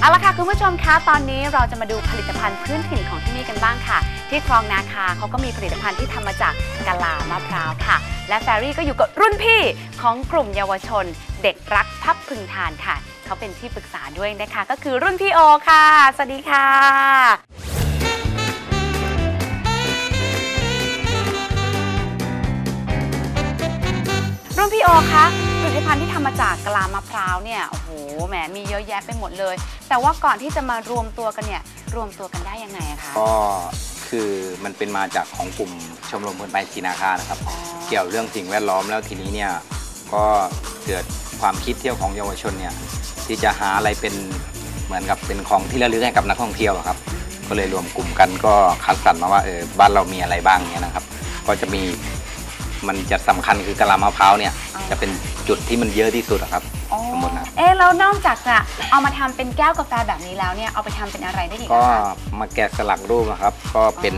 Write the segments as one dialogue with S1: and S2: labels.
S1: เอาละค่ะคุณผู้ชมคะตอนนี้เราจะมาดูผลิตภัณฑ์พื้นถิ่นของที่นี่กันบ้างค่ะ ที่คลองนาคาเขาก็มีผลิตภัณฑ์ที่ทำมาจากกะลามะพร้าวค่ะ และแฟรี่ก็อยู่กับรุ่นพี่ของกลุ่มเยาวชน เด็กรักพับพึงทานค่ะ เขาเป็นที่ปรึกษาด้วยนะคะ ก็คือรุ่นพี่โอค่ะ สวัสดีค่ะ รุ่นพี่โอคะ ภัณฑ์ที่ทำมาจากกะลามะพร้าวเนี่ยโอ้โหแหมมีเยอะแยะไปหมดเลย แต่ว่าก่อนที่จะมารวมตัวกันเนี่ยรวมตัวกันได้ยังไงอะคะ
S2: ก็คือมันเป็นมาจากของกลุ่มชมรมคนไปชีนาคานะครับ เกี่ยวเรื่องสิ่งแวดล้อมแล้วทีนี้เนี่ยก็เกิดความคิดเที่ยวของเยาวชนเนี่ยที่จะหาอะไรเป็นเหมือนกับเป็นของที่ระลึกให้กับนักท่องเที่ยวอะครับ ก็เลยรวมกลุ่มกันก็คัดสรรมาว่าเออบ้านเรามีอะไรบ้างเนี่ยนะครับ ก็จะมี มันจะสำคัญคือกะลามะพร้าวเนี่ยจะเป็นจุดที่มันเยอะที่สุดอะครับ
S1: อ๋อ
S2: ทั้งหมดนะ
S1: เอ๊ะแล้วนอกจากจะเอามาทำเป็นแก้วกาแฟแบบนี้แล้วเนี่ยเอาไปทำเป็นอะไรได้อีก
S2: ก็
S1: อะคะ
S2: มาแกะสลักรูปนะครับ ก็เป็น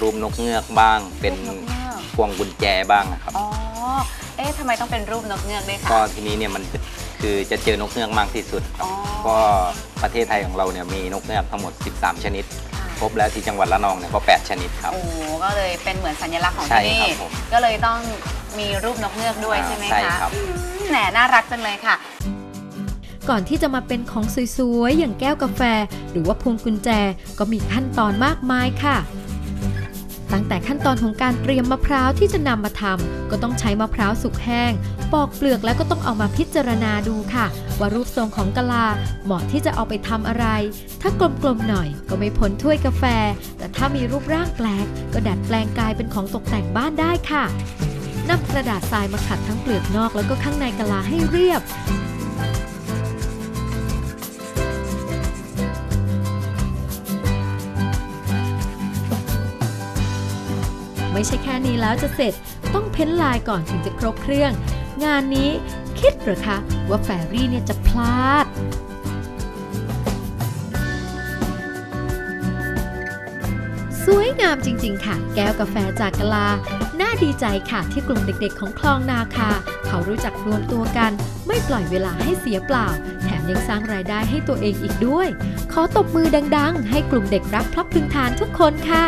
S2: รูปนกเงือกบ้าง เป็น
S1: รูปนกเงือก
S2: พวงกุญแจบ้างนะครับ
S1: อ๋อเอ๊ะทำไมต้องเป็นรูปนกเงือกด้วยคะ
S2: ก็ทีนี้เนี่ยมันจะคือจะเจอนกเงือกมากที่สุดครับ
S1: อ๋อ
S2: ก็ประเทศไทยของเราเนี่ยมีนกเงือกทั้งหมด 13 ชนิด
S1: ค่ะ
S2: พบแล้วที่จังหวัดระนองเนี่ยก็8ชนิดครับ
S1: โอ้ก็เลยเป็นเหมือนสัญลักษณ์ของ
S2: ใช่
S1: ที่
S2: ครั
S1: นี่
S2: บผม
S1: ก็เลยต้องมีรูปนกเงือกด้วย
S2: อ่า
S1: ใช่ไหม
S2: ใช่
S1: คะ
S2: ครับ
S1: อืมแหมน่ารักจังเลยค่ะ
S3: ก่อนที่จะมาเป็นของสวยๆ อย่างแก้วกาแฟ หรือว่าพวงกุญแจก็มีขั้นตอนมากมายค่ะ ตั้งแต่ขั้นตอนของการเตรียมมะพร้าวที่จะนำมาทำก็ต้องใช้มะพร้าวสุกแห้ง ปอกเปลือกแล้วก็ต้องเอามาพิจารณาดูค่ะ ว่ารูปทรงของกะลาเหมาะที่จะเอาไปทำอะไร ถ้ากลมๆหน่อยก็ไม่พ้นถ้วยกาแฟ แต่ถ้ามีรูปร่างแปลก ก็ดัดแปลงกลายเป็นของตกแต่งบ้านได้ค่ะนำกระดาษทรายมาขัดทั้งเปลือกนอกแล้วก็ข้างในกะลาให้เรียบ ไม่ใช่แค่นี้แล้วจะเสร็จ ต้องเพ้นลายก่อนถึงจะครบเครื่อง งานนี้คิดหรือคะว่าแฟรี่เนี่ยจะพลาดสวยงามจริง ๆ ค่ะ แก้วกาแฟจากกลา น่าดีใจค่ะที่กลุ่มเด็กๆ ของคลองนาคา เขารู้จักรวมตัวกัน ไม่ปล่อยเวลาให้เสียเปล่า แถมยังสร้างรายได้ให้ตัวเองอีกด้วย ขอตบมือดัง ๆ ให้กลุ่มเด็กรักพลับพึงทานทุกคนค่ะ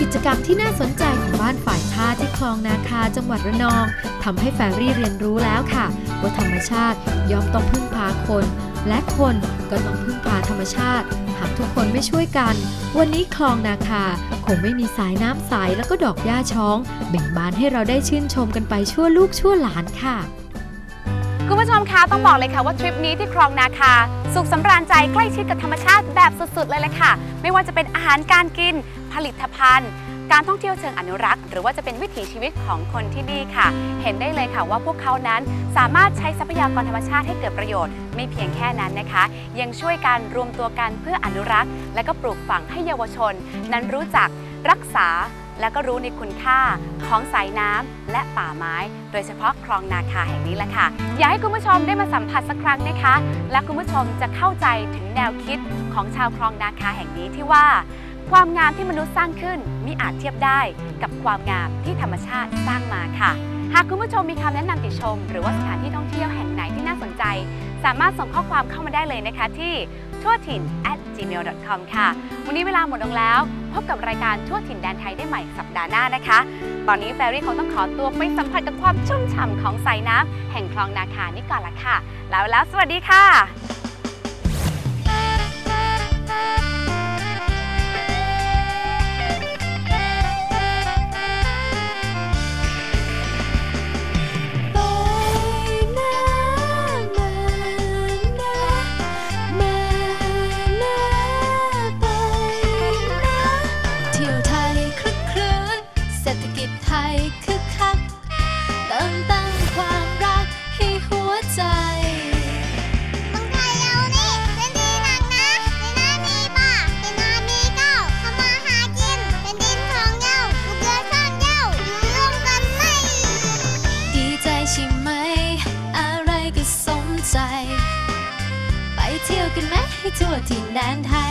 S3: กิจกรรมที่น่าสนใจของบ้านฝ่ายท่าที่คลองนาคาจังหวัดระนองทำให้แฟรี่เรียนรู้แล้วค่ะ ว่าธรรมชาติย่อมต้องพึ่งพาคน และคนก็ต้องพึ่งพาธรรมชาติ หากทุกคนไม่ช่วยกัน วันนี้คลองนาคาคงไม่มีสายน้ำใสแล้วก็ดอกหญ้าช้องเบ่งบานให้เราได้ชื่นชมกันไปชั่วลูกชั่วหลานค่ะ
S1: คุณผู้ชมคะต้องบอกเลยค่ะว่าทริปนี้ที่คลองนาคา สุขสำราญใจใกล้ชิดกับธรรมชาติแบบสุดๆเลยแหละค่ะ ไม่ว่าจะเป็นอาหารการกิน ผลิตภัณฑ์ การท่องเที่ยวเชิงอนุรักษ์ หรือว่าจะเป็นวิถีชีวิตของคนที่นี่ค่ะ เห็นได้เลยค่ะว่าพวกเขานั้นสามารถใช้ทรัพยากรธรรมชาติให้เกิดประโยชน์ ไม่เพียงแค่นั้นนะคะ ยังช่วยกันรวมตัวกันเพื่ออนุรักษ์ และก็ปลูกฝังให้เยาวชน นั้นรู้จักรักษา และก็รู้ในคุณค่าของสายน้ำและป่าไม้ โดยเฉพาะคลองนาคาแห่งนี้แหละค่ะ อยากให้คุณผู้ชมได้มาสัมผัสสักครั้งนะคะ และคุณผู้ชมจะเข้าใจถึงแนวคิดของชาวคลองนาคาแห่งนี้ที่ว่า ความงามที่มนุษย์สร้างขึ้นมิอาจเทียบได้กับความงามที่ธรรมชาติสร้างมาค่ะ หากคุณผู้ชมมีคำแนะนำติชม หรือว่าสถานที่ท่องเที่ยวแห่งไหนที่น่าสนใจ สามารถส่งข้อความเข้ามาได้เลยนะคะที่ ทั่วถิ่น at gmail.com ค่ะ วันนี้เวลาหมดลงแล้ว พบกับรายการทั่วถิ่นแดนไทยได้ใหม่สัปดาห์หน้านะคะ ตอนนี้แฟรี่คงต้องขอตัวไปสัมผัสกับความชุ่มฉ่ำของสายน้ำแห่งคลองนาคานี่ก่อนละค่ะ แล้วแล้วสวัสดีค่ะ
S4: 做济南台